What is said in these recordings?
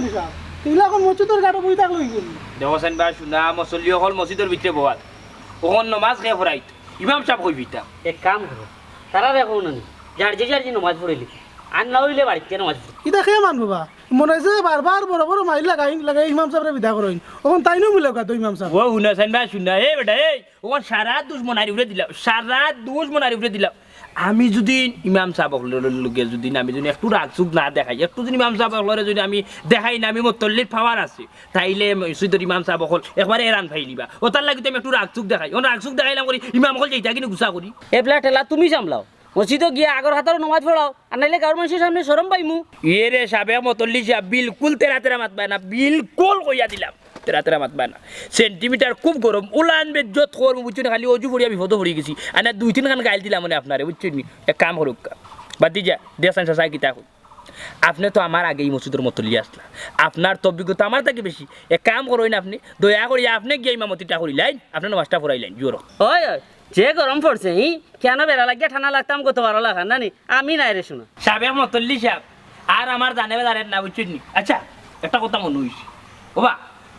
মতলি সাহেব এগুলা এখন মসজিদের গাড়ি বই থাকল গেল। দেখছেন বা শুনা মসল্লি অকল মসজিদের ভিতরে বহাত ওখন নমাজ খেয়ে ফরাইত ইমাম সাহেব কই এক কাম করো তারা দেখো না জার্জি জার্জি নমাজ পড়িলি আর না হইলে বাড়িতে নমাজ পড়ি এটা খেয়ে মানবো বা? মনে হয়েছে বারবার বড় বড় মাইল লাগাই লাগাই ইমাম সাহেবরে বিদা করেন ওখন তাইনও মিলে তো ইমাম সাহেব ও শুনাছেন বা শুনা এ বেটা এই ওখন সারা দুশ্মন হারি উঠে দিলাম সারা দুশ্মন হারি উঠে দিলাম আমি যদি ইমাম লোকে যদি আমি যদি একটু রাগসুক না দেখাই একটু যদি ইমাম সাহেব লরে যদি আমি দেখাই না আমি মতল্লির পাওয়ার আছে তাইলে সুইদর ইমাম সাহেব অকল একবারে এরান ফাইলিবা ও তার লাগি আমি একটু রাগসুক দেখাই ও রাগসুক দেখাইলাম করি ইমাম অকল যেটা কিন্তু গুছা করি এবলা ঠেলা তুমি সামলাও মসজিদে গিয়ে আগর হাতারও নমাজ পড়াও আর নাইলে গাঁর মানুষের সামনে সরম পাইমু। এ রে সাবে মতল্লি সাহেব বিলকুল তেরা তেরা মাত পায় না বিলকুল কইয়া দিলাম। তেরা তেরা মাত পায় না সেন্টিমিটার খুব গরম। উলান বেজ্জত করব বুঝছেন খালি অজু পড়িয়া বিপদ পড়ি গেছি। আর না দুই তিন খান গাইল দিলাম মানে আপনারে বুঝছেন নি? এক কাম করুক। বাদি যা দেশান সাসাই কিতা হোক আপনি তো আমার আগেই মসজিদের মতল্লি আসলা। আপনার তো অভিজ্ঞতা আমার থেকে বেশি। এক কাম করুন আপনি দয়া করি আপনি গিয়ে ইমামতিটা করিলাইন আপনার নামাজটা পড়াইলেন জোর। ওই যে গরম পড়ছে হি কেন বেড়া লাগিয়া ঠান্ডা লাগতাম কত বারো লাগান নানি আমি নাই রে শোনা। সাবেক মতল্লি সাহেব আর আমার জানে জানেন না বুঝছেন নি? আচ্ছা একটা কথা মনে হয়েছে ওবা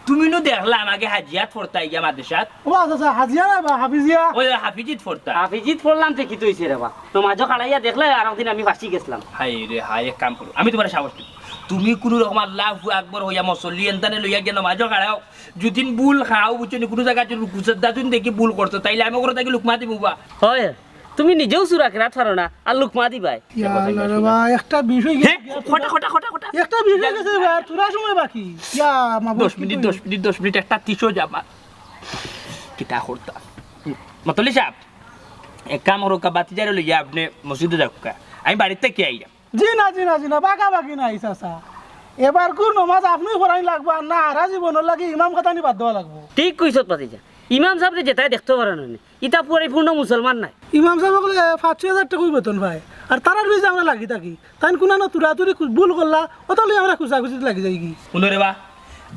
তুমি নো দেখলা আমাকে হাজিয়াত ফরতাই গিয়া মাদ্রাসাত? ও আচ্ছা আচ্ছা হাজিয়া না বা হাফিজিয়া? ওই হাফিজিত ফরতা। হাফিজিত পড়লাম তো কি তৈছে রে বা। নমাজও কাড়াইয়া দেখলে আর একদিন আমি বাঁচি গেছিলাম। হাই রে হাই এক কাম করো। আমি তোমার সাহস দিব। তুমি কোনো রকম আল্লাহ আকবর হইয়া মসল্লি এনতানে লইয়া গিয়ে নমাজও কাড়াও। যদি বুল খাও বুঝছ কোনো জায়গা যদি তুমি দেখি বুল করতো তাইলে আমি ওরা তাকে লুকমা দিব বা? হয়। তুমি নিজেও সুরা কেরাত পারো না আর দিবাই। আল্লাহ রে বা একটা বিষয় খটা খটা খটা খটা। একটা বিষয় গেছে বা সময় বাকি। ইয়া মা মিনিট দশ মিনিট দশ মিনিট একটা তিসো যাবা। কিতা করতা? মতলি সাহেব এক কাম করো বাতি যারে লইয়া আপনি মসজিদে যাও আমি বাড়িতে কে আইয়া? জি না জি না জি না বাঁকা বাকি নাই চাচা। এবার কোন নমাজ আপনি পড়াই লাগবো আর না আরা জীবনের লাগে ইমাম কথা নি বাদ দেওয়া লাগবো। ঠিক কইছত পাতিজা ইমাম সাহেবরে যেটাই দেখতে পারে না ইটা পরিপূর্ণ মুসলমান নাই। ইমাম সাহেব বলে পাঁচশো হাজার টাকা বেতন পায় আর তারার বেশি আমরা লাগি থাকি। তাই কোন না তুরা তুরি ভুল করলা অতলে আমরা খুচা খুচি লাগি যাই কি? শুনো রে বা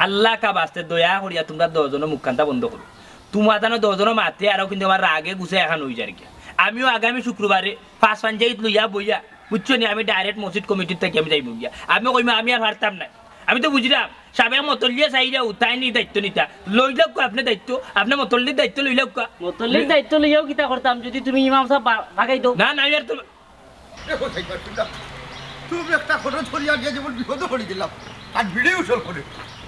আল্লাহ কা বাস্তে দয়া করিয়া তোমরা দশজনের মুখখানটা বন্ধ করো। তোমার জানো দশজনের মাতে আরও কিন্তু আমার রাগে গুছে এখন হয়ে যায় কি আমিও আগামী শুক্রবারে পাঁচ পঞ্চায়েত লইয়া বইয়া বুঝছ নি আমি ডাইরেক্ট মসজিদ কমিটির থেকে আমি যাইব গিয়া। আমি কইমা আমি আর পারতাম না আমি তো বুঝলাম সাবে মতলিয়া চাইরা উঠাই নি দায়িত্ব নিতা। লই লাগ আপনি দায়িত্ব। আপনি মতলির দায়িত্ব লই লাগ মতলির দায়িত্ব লইয়াও কিতা করতাম যদি তুমি ইমাম সাহেব ভাগাই দাও। না না আমি আর তো- তুমি একটা ফটো ধরিয়া গিয়ে যেমন বিপদ করে দিলাম আর ভিড়ি উসল করে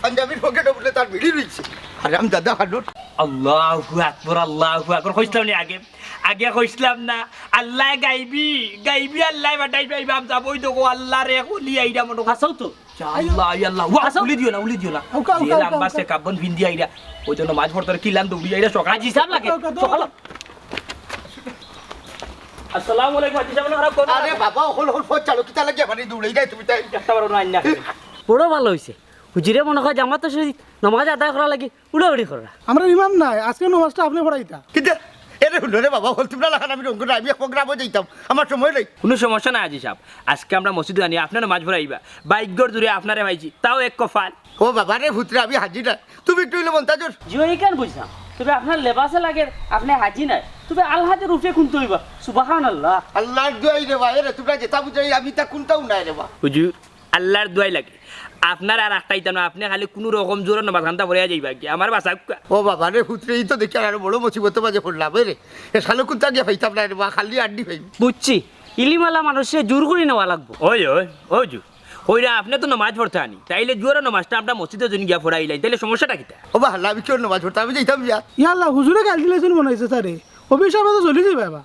পাঞ্জাবির পকেটে উঠলে তার ভিড়ি রয়েছে আরাম দাদা হাডুর আল্লাহু আকবার আল্লাহু আকবার কইছিলাম নি আগে? আগে কইছিলাম না আল্লাহ গাইবি গাইবি আল্লাহ বাটাইবি আইবাম যাবই ওই তো আল্লাহ রে কলি আইরা মনো। হাসাও তো আল্লাহ আল্লাহ ওয়া উলি দিও না উলি দিও না আউকা, আউকা, যে আউকা, সে কাবন ভিন্দি আইরা ওই জন্য মাছ ভরতার কিলান দৌড়ি আইরা সকাল আজি সাহেব লাগে সকাল আসসালামু আলাইকুম আজি সাহেব খারাপ করো আরে বাবা হল হল ফোন চালু কিতা লাগে মানে দৌড়ে যাই তুমি তাই একটা না আইনা বড় ভালো হয়েছে হুজিরে মনে হয় জামাত শরীর নমাজ আদায় করা লাগে উড়ে উড়ি করা আমরা ইমাম নাই আজকে নমাজটা আপনি পড়াইতা কিন্তু এরে বাবা হল তোমরা লাগান আমি রঙ্গ আমি এক প্রোগ্রামে যাইতাম আমার সময় নেই। কোনো সমস্যা নাই আজি সাহেব। আজকে আমরা মসজিদে আনি আপনার মাছ ভরাইবা বাইকগর দূরে আপনারে ভাইছি তাও এক কফাল। ও বাবা রে ভুতরে আমি হাজির না। তুমি একটু হইলে মন্তাজর। জিও এই কেন বুঝলাম? তবে আপনার লেবাসে লাগে আপনি হাজি নাই। তবে আল্লাহের রূপে খুনতে হইবা। সুবাহান আল্লাহ আল্লাহর দুয়াই রে বা এরে তোমরা যেটা বুঝাই আমি তা কোনটাও নাই রে বা হুজুর আল্লাহর দোয়াই লাগে। আপনার আর একটাই না আপনি খালি কোনো রকম জোর নমাজ খান্তা ভরে যাইবা কি? আমার বাসা ও বাবা রে ভুতরে এই তো দেখি আর বড় মুসিবত মাঝে পড়লাম রে। এ শালো কোনটা গিয়ে পাইতাম না রে বা খালি আড্ডি পাইব বুঝছি। ইলিমালা মানুষে জোর করে নেওয়া লাগবো। ওই ওই ওই জু। ওইরা আপনি তো নমাজ পড়তে আনি। তাইলে জোর নমাজটা আমরা মসজিদে জন্য গিয়া পড়াইলাই তাইলে সমস্যাটা কিটা ও বা হাল্লা আমি কেউ নামাজ পড়তাম আমি যাইতাম যা ইয়া আল্লাহ হুজুরে গাল দিলেছেন মনে হয়েছে স্যারে অভিশাপে তো চলে যাবে বাবা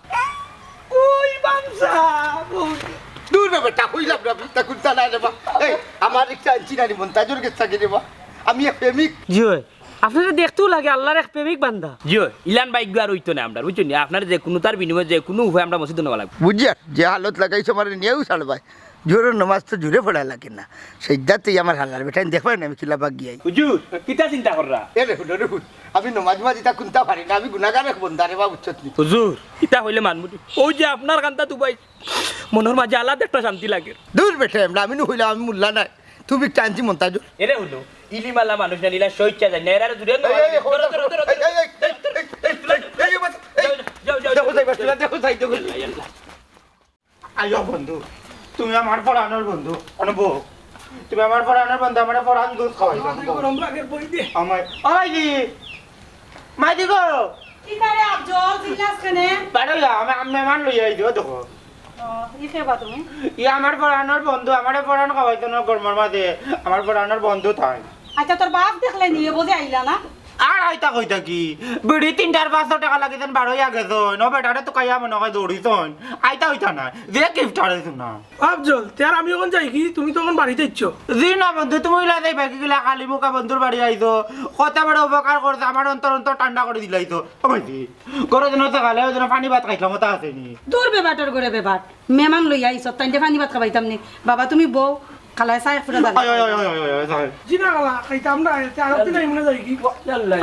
ওই বামসা দূর বেটা হইলাম না তা কোনটা না রে এই আমার একটা আনছি না নিবন তাজুর কে থাকে রে আমি এক প্রেমিক। জিও আপনারা দেখতেও লাগে আল্লাহর এক প্রেমিক বান্ধা জিও ইলান বাইক আর হইতো না আমরা বুঝছেন আপনার যে কোনো তার বিনিময়ে যে কোনো উপায় আমরা মসজিদ নেওয়া লাগবে। বুঝিয়া যে হালত লাগাইছো আমার নিয়েও ছাড়বাই জোরের নমাজ তো জোরে পড়া লাগে না সেইটাতেই আমার হালার বেটা দেখবাই না আমি কিলা বাগ গিয়াই হুজুর কিতা চিন্তা কররা এ রে রে হুড আমি নমাজ মাজি তা কোনটা পারি না আমি গুনাগার এক বন্দারে বা উচ্চত নি হুজুর কিতা হইলে মানবুটি ওই যে আপনার কান্তা তুবাই মনের মাঝে আলাদা একটা শান্তি লাগে দূর বেটে আমরা আমি নু হইলাম আমি মুল্লা নাই তুমি টানছি মন্তাজ এরে হলো ইলিমালা মানুষ না নিলা সইচ্ছা যায় না এরা জুড়ে আইও বন্ধু তুমি আমার পড়ানোর বন্ধু অনুভব। তুমি আমার পড়ানোর বন্ধু আমার পড়ান দুধ খাওয়াই গরম লাগে বই দে আমার মাইদি গো। কি করে আফজল জিজ্ঞাস কেনে? বাড়ি আমি আমি মেহমান লই আই দিও দেখো। ই আমার পড়ানোর বন্ধু আমার পড়ানো খাওয়াইতো না গরমের মাঝে আমার পড়ানোর বন্ধু তাই। আচ্ছা তোর বাপ দেখলে নিয়ে বোঝে আইলা না? আর আইতা কইতা কি? বিড়ি তিনটার পাঁচশো টাকা লাগিছেন বারো গেছ ন বেটারে তো কাইয়া মনে হয় দৌড়িছন আইতা হইতা না যে গিফট আড়াইছো না। আফজল তার আমি যখন যাই কি? তুমি তখন বাড়িতে ইচ্ছ। জি না বন্ধু তুমি ইলা যাই বাকি গিলা কালি মুখা বন্ধুর বাড়ি আইছো কত বড় উপকার করছে আমার অন্তর অন্তর ঠান্ডা করে দিলাইতো কমাইছি গরো দিন সকালে ওই জন্য পানি ভাত খাইছিলাম ওটা আসেনি দূর বেবাটর করে বেবাট মেমান লই আইছ তাই পানি ভাত খাবাইতাম নি বাবা তুমি বউ খালাই চাই ফুটা জিনা খাইতাম না আর দিন যাই কি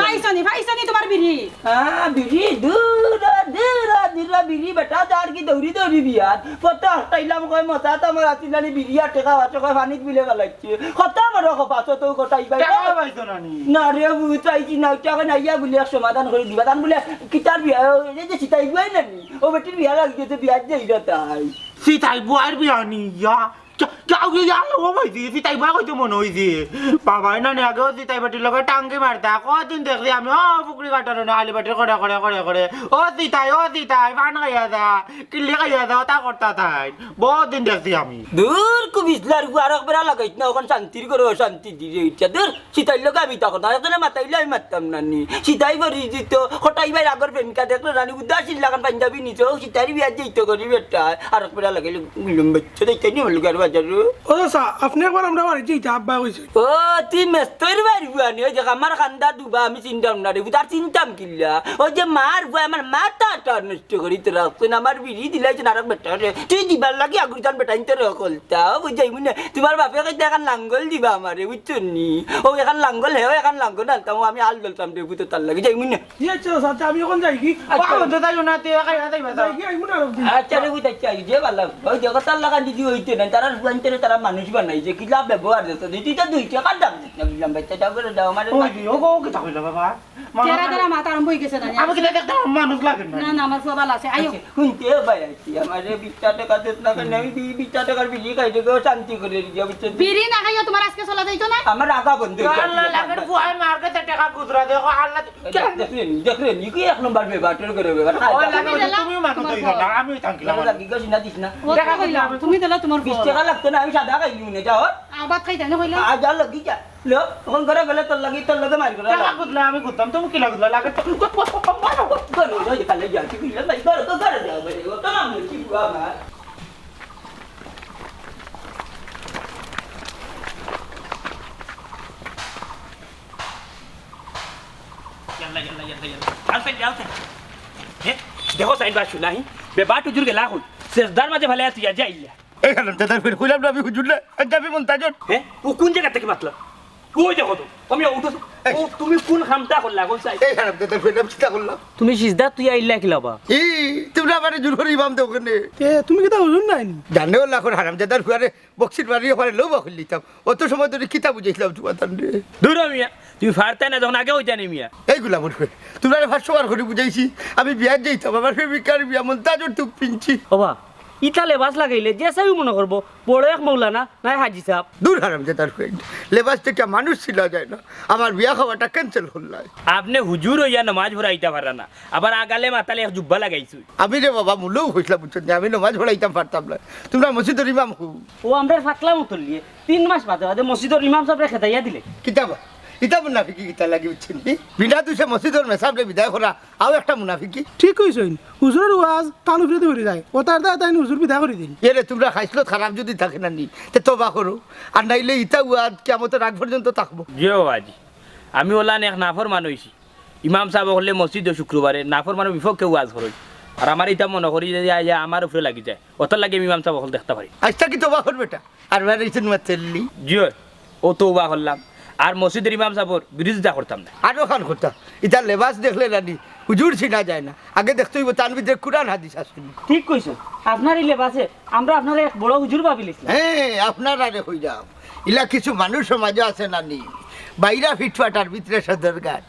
পাইছনি পাইছনি তোমার বিড়ি হ্যাঁ বিড়ি দূর দূর দূর বিড়ি বেটা তার কি দৌড়ি দৌড়ি বিয়াত। কত হটাইলাম কয় মশা তো আমার আসিলানি বিড়ি আর টেকা বাচ্চা কয় পানিত বিলে গলাইছে কত আমার পাঁচ তো কটাই টাকা পাইছো না নি না রে না টাকা বলে এক সমাধান করে দিবা। তান বলে কিতার বিয়া এই যে সীতাই বুয়াই না নি ও বেটির বিয়া লাগিয়েছে বিয়া যাই না তাই। সিতাই বুয়ার বিয়ানি ইয়া। কেউ কি জানো ও ভাইছি সিতাই বুয়া কইতে মনে হইছে বাবা না নি আগেও সিতাই বাটির লগে টাঙ্গি মারতা কদিন দেখছি আমি ও পুকুরি কাটার না আলি বাটির করে করে করে করে ও সিতাই ও সিতাই পান খাইয়া যা কিল্লি খাইয়া যা তা তাই বহুত দিন দেখছি আমি। দূর কু বিসলার কু আর একবার লাগাইছ না ওখান শান্তির করে শান্তি দিয়ে ইচ্ছা দূর সীতাই লোক আমি তখন এখানে মাতাইলে আমি মারতাম না নি সীতাই বরি দিত হঠাই ভাই আগর প্রেমিকা দেখল রানী উদাসীন লাগান পাঞ্জাবি নিচ সীতাই বিয়া যেত করি বেটা আর একবার লাগাইলে গুলম বাচ্চা দেখতে নি বাজারু ও সা আপনি একবার আমরা বাড়িতে ইচ্ছা আব্বা কইছে। ও তুই মেস্তর বাড়ি বুয়ানি ওই যে আমার খান্দা দুবা আমি চিন্তাম না রে তার চিন্তাম কিল্লা। ওই যে মার বুয়া আমার মাথাটা নষ্ট করি তো রাখছেন আমার বিড়ি দিলাইছেন আর বেটা তুই দিবার লাগি আগুরি তান বেটা ইন্টার কলতা বুঝাই মুনে তোমার বাপে কইতে এখন লাঙ্গল দিবা আমারে বুঝছেন? নি ও এখন লাঙ্গল হে এখন লাঙ্গল আনতাম আমি আল দলতাম রে বুঝতে তার লাগি। যাই মুনে আচ্ছা আমি এখন যাই কি? তো তে দিন আচ্ছা রে বুঝতে যে ভালো ওই যে তার লাগা দিদি হইতে না তারা বুয়ান্তে তারা মানুষ বানাইছে কি লাভ ব্যবহার দিত দিদি তো দুই টাকা দাম দিত না বুঝলাম বাচ্চাটা করে দাও আমার ওই দি ও গো কি তাকইলা বাবা? তেরা তেরা মাথা আরম্ভ হয়ে গেছে না আমি কি দেখতে মানুষ লাগে না। না না আমার ফুয়াবাল আছে। আয়ো। শুনতে ভাই আছি আমার বিশটা টাকা দিত না কেন আমি দুই বিশটা টাকার বিলি খাই দেবো শান্তি করে দিয়ে বুঝছ বিড়ি না খাইও তোমার আজকে চলা যাইতো না? আমার আগা বন্ধ আল্লাহ লাগের ফুয়াই মার্কেটে টাকা খুচরা দেখো আল্লাহ দেখলেন দেখলেন ই কি এক নম্বর বেবাটের করে বেবার তুমিও মানুষ হই না আমি গেছি না দিস না। তো কইলাম তুমি দিলা তোমার বিশ ফুয়া টাকা লাগতো না? আমি সাদা খাইলি না যাও আবাদ খাইতে না কইলাম আজ আর লাগি যা লো এখন করে গেলে তোর লাগি তোর লগে মারি করে টাকা খুচরা আমি খুঁজতাম তুমি কি লাগল লাগে করে যাই কালে যা কি বিলে ভাই করে তো করে যাও ভাই ও তো নাম কি বুয়া আমার yalla yalla yalla yalla alfe alfe হে দেখো সাইড বা শুনাই বেবাট উজুর গেলা হল শেষদার মাঝে ভালে তুই যাইলা এই হারাম দাদার ফের কইলাম না আমি হুজুর না যাবি মন তাজন হ্যাঁ ও কোন জায়গা থেকে মাতলা ওই দেখো তো আমি উঠো ও তুমি কোন খামটা করলা কোন এই চিন্তা তুমি সিজদা তুই আইলা কি লাবা? ই তোমরা আমার জোর করে ইমাম দেও ওখানে এ তুমি কি তা হুজুর নাই হারাম দাদার ফুয়ারে বক্সির বাড়ি বাকুল অত সময় ধরে কিতাব বুঝেছিলাম তোমার তান দূর মিয়া তুমি ফারতা না যখন আগে হইতা মিয়া। এইগুলা মনে করে তোমরা ভাষ্য বার করে বুঝাইছি আমি বিয়ার যাইতাম আমার বিয়া মন তাজর তুক পিনছি। ওবা ইটা লেবাস লাগাইলে যে সাবি মনে করব বড় এক মৌলানা নাই হাজি সাহেব। দূর হারাম দাদার ফ্রেন্ড লেবাস থেকে মানুষ ছিল যায় না। আমার বিয়া খাওয়াটা ক্যান্সেল হল আপনি হুজুর হইয়া নামাজ ভরাইতে পারা না। আবার আগালে মাতালে এক জুব্বা লাগাইছু আমি রে বাবা মুলেও হইছিলাম বুঝছেন যে আমি নমাজ পড়াইতাম পারতাম না। তোমরা মসজিদের ইমাম হু ও আমরা ফাকলা মতো লিয়ে তিন মাস বাদে বাদে মসজিদর ইমাম সাহেব খেতাইয়া দিলে। কিতাব? ইতা মুনাফিকি কিতা লাগি বুঝছেন বিনা দুসে মসজিদের মেসাবলে বিদায় করা আও একটা মুনাফিকি। ঠিক কইছইন হুজুরের ওয়াজ টান উপরে ধরে যায় ও তার দা তাই হুজুর বিদা করে দিন এরে তোমরা খাইছিল খারাপ যদি থাকে না নি তে তবা করো। আর নাইলে ইতা উয়াদ কেমতের আগ পর্যন্ত থাকব। জিও আজি আমি ওলান এক নাফর মানুষই ইমাম সাহেব হলে মসজিদ শুক্রবারে নাফর মানুষ বিপক্ষে ওয়াজ করই আর আমার এটা মনে করি যে যে আমার উপরে লাগি যায়। অত লাগে আমি ইমাম সাহেব হল দেখতে পারি। আজটা কি তবা কর বেটা আর মাতেলি জিও ও তো ওবা করলাম। আর মসজিদের ইমাম সাহেবর বিরোধিতা করতাম না। আরও খান করতাম। এটা লেবাস দেখলে নানি হুজুর ছিনা যায় না। আগে দেখতে হইব তার ভিতরে কুরআন হাদিস আসেনি ঠিক কইছো। আপনার এই লেবাসে আমরা আপনার এক বড় হুজুর ভাবিলিছিলাম হ্যাঁ আপনার আরে হই যাও ইলা কিছু মানুষ সমাজে আছে নানি। বাইরা ফিটফাটার ভিতরে সদরকার